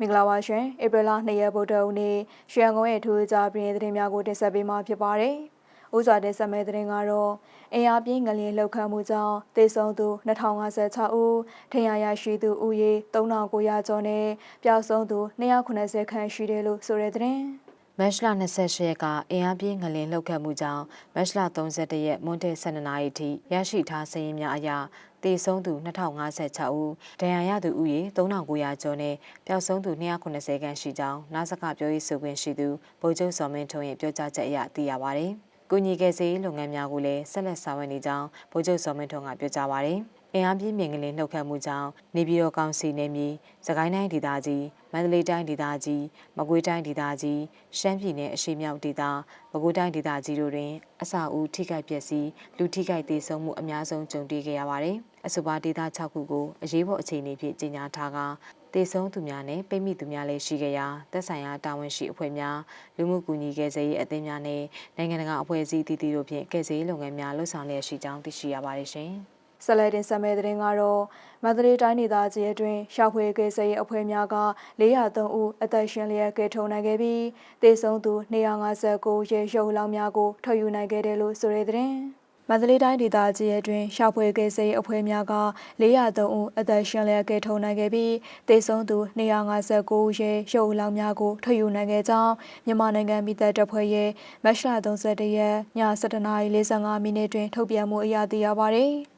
မင်္ဂလာပါရှင်ဧပြီလ2ရက်ဗုဒ္ဓဦးနေ့ရွှေရန်ကုန်ရဲ့ထူးခြားပြည်သတင်းများကိုတင်ဆက်ပေးမှာဖြစ်ပါတယ်။ဥစွာတင်ဆက်မယ့်သတင်းကတော့အင်အားပြင်းငလျင်လှုပ်ခတ်မှုကြောင့်သေဆုံးသူ2056ဦး၊ထင်ရရရှိသူဦးရေ3900ကျော်နဲ့ပျောက်ဆုံးသူ290ခန့်ရှိတယ်လို့ဆိုတဲ့သတင်း။မတ်လ28ရက်ကအင်အားပြင်းငလင်လှုပ်ခတ်မှုကြောင့်မတ်လ31ရက်မွန်းတဲ့12နာရီထိရရှိထားစာရင်းများအရ တေဆုံးသူ2056ဦးဒဏ်ရာရသူဦးရေ3900ကျော်နဲ့ပျောက်ဆုံးသူ290ခန့်ရှိကြောင်းနာစကပြောရေးဆိုခွင့်ရှိသူဗိုလ်ချုပ်စော်မင်းထွန်းရဲ့ပြောကြားချက်အရသိရပါဗျ။ကုညီကယ်ဆယ်ရေးလုပ်ငန်းများကိုလည်းဆက်လက်ဆောင်ရွက်နေကြောင်းဗိုလ်ချုပ်စော်မင်းထွန်းကပြောကြားပါဗျ။အင်အားပြင်းမြင်ကလေးနှုတ်ခတ်မှုကြောင့်နေပြည်တော်ကောင်စီနယ်မြေစကိုင်းတိုင်းဒေသကြီးမန္တလေးတိုင်းဒေသကြီးမကွေးတိုင်းဒေသကြီးရှမ်းပြည်နယ်အရှေ့မြောက်ဒေသပဲခူးတိုင်းဒေသကြီးတို့တွင်အစာအုပ်ထိခိုက်ပျက်စီးလူထိခိုက်ဒေဆုံးမှုအများဆုံးကြုံတွေ့ခဲ့ရပါတယ်။ အဆိုပါဒေသ6ခုကိုအရေးပေါ်အခြေအနေဖြင့်ကြေညာထားကတေဆုံးသူများနဲ့ပိတ်မိသူများလည်းရှိကြရာသက်ဆိုင်ရာတာဝန်ရှိအဖွဲ့များလူမှုကူညီကယ်ဆယ်ရေးအသင်းများနဲ့နိုင်ငံတကာအဖွဲ့အစည်းတည်တည်တို့ဖြင့်ကယ်ဆယ်ရေးလုပ်ငန်းများလှုပ်ဆောင်လျက်ရှိကြောင်းသိရှိရပါတယ်ရှင်။ဆက်လက်တင်ဆက်မယ့်သတင်းကတော့မန္တလေးတိုင်းဒေသကြီးအတွင်းရှာဖွေကယ်ဆယ်ရေးအဖွဲ့များက403ဦးအသက်ရှင်လျက်ကယ်ထုတ်နိုင်ခဲ့ပြီးသေဆုံးသူ259ရေရုပ်လောင်းများကိုထုတ်ယူနိုင်ခဲ့တယ်လို့ဆိုတဲ့သတင်း မန္တလေးတိုင်းဒေသကြီးအတွင်းရှာဖွေကယ်ဆယ်ရေးအဖွဲ့များက403ဦးအသက်ရှင်လျက်ကယ်ထုတ်နိုင်ခဲ့ပြီးသေဆုံးသူ259ရေရုပ်လောင်းများကိုထုတ်ယူနိုင်ခဲ့ကြောင်းမြန်မာနိုင်ငံပြည်သက်တပ်ဖွဲ့ရဲ့မတ်လ31ရက်ည7:45မိနစ်တွင်ထုတ်ပြန်မှုအရသိရပါသည်။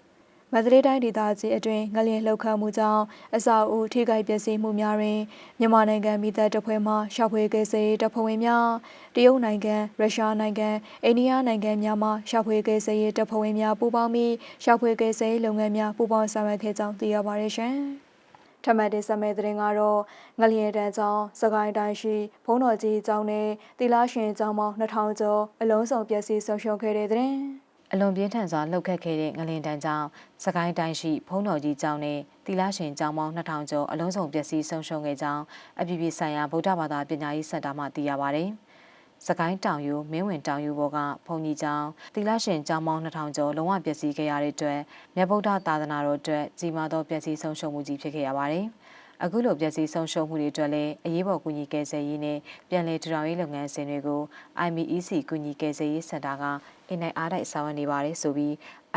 မန္တလေးတိုင်းဒေသကြီးအတွင်းငလျင်လှုပ်ခတ်မှုကြောင့်အဆောက်အဦထိခိုက်ပျက်စီးမှုများတွင်မြန်မာနိုင်ငံမိသက်တပ်ဖွဲ့မှရှောက်ဖွေကယ်ဆယ်ရေးတပ်ဖွဲ့ဝင်များတရုတ်နိုင်ငံရုရှားနိုင်ငံအိန္ဒိယနိုင်ငံများမှရှောက်ဖွေကယ်ဆယ်ရေးတပ်ဖွဲ့ဝင်များပူးပေါင်းပြီးရှောက်ဖွေကယ်ဆယ်ရေးလုပ်ငန်းများပူးပေါင်းဆောင်ရွက်ခဲ့ကြောင်းသိရပါတယ်ရှင်။ထမတ်တင်ဆက်မဲ့တဲ့ငါတော့ငလျင်တန်းကျောင်းစကိုင်းတိုင်းရှိဘုံတော်ကြီးကျောင်းနဲ့တီလာရှင်ကျောင်းပေါင်း2000ကျော်အလုံးစုံပျက်စီးဆုံးရှုံးခဲ့တဲ့တဲ့ အလွန်ပြင်းထန်စွာလှုပ်ခတ်ခဲ့တဲ့ငလင်တန်းကြောင့်စကိုင်းတိုင်းရှိဖုံးတော်ကြီးကျောင်းနဲ့တီလာရှင်ကျောင်းပေါင်း2000ကျော်အလုံးစုံပျက်စီးဆုံးရှုံးခဲ့ကြောင်းအပြည်ပြည်ဆိုင်ရာဗုဒ္ဓဘာသာပညာရေးစင်တာမှသိရပါဗျ။စကိုင်းတောင်ယူမင်းဝင်တောင်ယူဘောကဘုံကြီးကျောင်းတီလာရှင်ကျောင်းပေါင်း2000ကျော်လုံးဝပျက်စီးခဲ့ရတဲ့အတွက်မြတ်ဗုဒ္ဓသာသနာတော်အတွက်ကြီးမားသောပျက်စီးဆုံးရှုံးမှုကြီးဖြစ်ခဲ့ရပါတယ်။ အခုလိုပျက်စီးဆုံးရှုံးမှုတွေအတွက်လည်းအရေးပေါ်ကူညီကယ်ဆယ်ရေးနဲ့ပြန်လည်ထူထောင်ရေးလုပ်ငန်းစဉ်တွေကို IMEC ကူညီကယ်ဆယ်ရေးစင်တာကအင်နိုင်အားတိုက်ဆောင်ရွက်နေပါတယ်ဆိုပြီး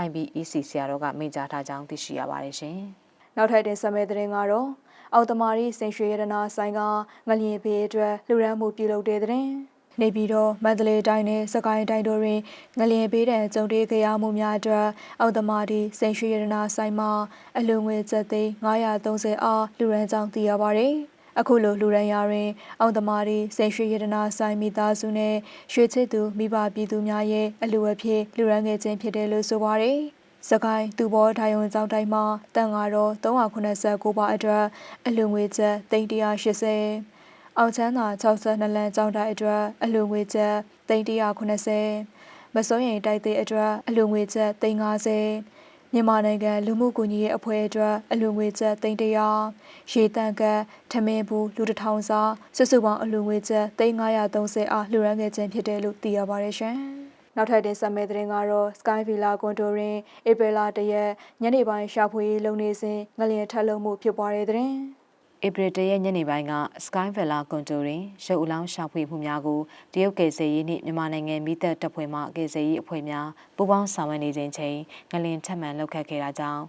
IMEC ဆရာတော်ကမိန့်ကြားထားကြောင်းသိရှိရပါတယ်ရှင်။နောက်ထပ်တင်ဆက်မယ့်သတင်းကတော့အော်တမာရီစင်ရွှေရတနာဆိုင်ကငလျင်ဘေးအတွက်လှူဒန်းမှုပြုလုပ်တဲ့သတင်း။ နေပြည်တော်မန္တလေးတိုင်းနဲ့စကိုင်းတိုင်းတို့တွင်ငလျင်ပေးတဲ့ကြုံတွေ့ကြရမှုများအတွက်အောက်သမာတီစိန်ရွှေရတနာဆိုင်မှအလူငွေကျပ်သိန်း930အားလူရန်ကြောင်းသိရပါသည်အခုလိုလူရန်ရာတွင် အောင်သမားရီစိန်ရွှေရတနာဆိုင်မိသားစုနဲ့ရွှေချစ်သူမိဘပြည်သူများရဲ့အလူအဖြစ်လူရန်ငယ်ခြင်းဖြစ်တယ်လို့ဆိုပါရယ်စကိုင်းသူဘောထိုင်ုံကျောင်းတိုင်းမှာတန်ဃာတော်389ပါအတွက်အလူငွေကျပ်380 အောင်ချမ်းသာ62လမ်းကျောင်းတိုင်းအတွက်အလှငွေချက်380မစိုးရင်တိုက်သေးအတွက်အလှငွေချက်350မြန်မာနိုင်ငံလူမှုကူညီရေးအဖွဲ့အတွက်အလှငွေချက်300ရေတန်ကထမင်းဘူးလူတစ်ထောင်စာစုစုပေါင်းအလှငွေချက်3530အားလှူရမ်းခဲ့ခြင်းဖြစ်တယ်လို့သိရပါတယ်ရှင်။နောက်ထပ်တင်ဆက်မယ့်သတင်းကတော့ Sky Villa ကွန်တိုရင်ဧပြီလတရက်ညနေပိုင်းရှာဖွေရေးလုပ်နေစဉ်ငလျင်ထက်လုံးမှုဖြစ်ပွားတဲ့သတင်း။ ဧပြီတရက်ညနေပိုင်းက Sky Villa ကွန်တိုတွင်ရုပ်အလောင်းရှာဖွေမှုများကိုတရုတ်ကယ်ဆယ်ရေးနှင့်မြန်မာနိုင်ငံမိသက်တပ်ဖွဲ့မှကယ်ဆယ်ရေးအဖွဲ့များပူးပေါင်းဆောင်ရွက်နေခြင်းချိန်ငလင်ထက်မှန်လှုပ်ခတ်ခဲ့တာကြောင့်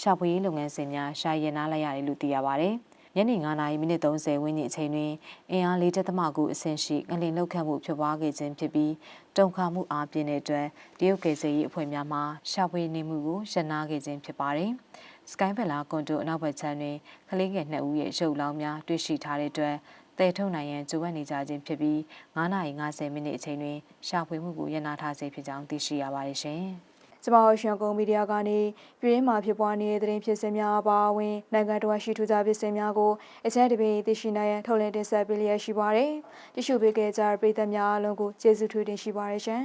ရှာဖွေရေးလုပ်ငန်းစဉ်များရှာရင်နားလိုက်ရတယ်လို့သိရပါဗျ။ညနေ9:00နာရီမိနစ်30ဝန်းကျင်အချိန်တွင်အင်အား၄တက်သမကူအဆင့်ရှိငလင်လှုပ်ခတ်မှုဖြစ်ပွားခဲ့ခြင်းဖြစ်ပြီးတုံခါမှုအားပြင်းတဲ့အတွက်တရုတ်ကယ်ဆယ်ရေးအဖွဲ့များမှရှာဖွေနေမှုကိုရန်နာခဲ့ခြင်းဖြစ်ပါတယ်။ စကိုင်းဘက်လာကွန်တိုအနောက်ဘက်ခြမ်းတွင်ကလေးငယ်2ဦးရဲ့ရုပ်လောင်းများတွေ့ရှိထားတဲ့အတွက်တည်ထုတ်နိုင်ရန်ကြိုးပမ်းနေကြခြင်းဖြစ်ပြီး9:50မိနစ်အချိန်တွင်ရှာဖွေမှုကိုရန်နာထားစေဖြစ်ကြောင်းသိရှိရပါတယ်ရှင်။ကျမတို့ရှင်ကုန်မီဒီယာကနေပြည်ရင်းမှာဖြစ်ပွားနေတဲ့သတင်းဖြစ်စဉ်များအပါအဝင်နိုင်ငံတော်ရှိထူးခြားဖြစ်စဉ်များကိုအချက်တပင်းသိရှိနိုင်ရန်ထုတ်လင်းတင်ဆက်ပေးလျက်ရှိပါတယ်။တ िश ုပေးခဲ့ကြတဲ့ပရိသတ်များအားလုံးကိုကျေးဇူးထူးတင်ရှိပါတယ်ရှင်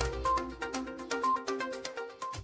။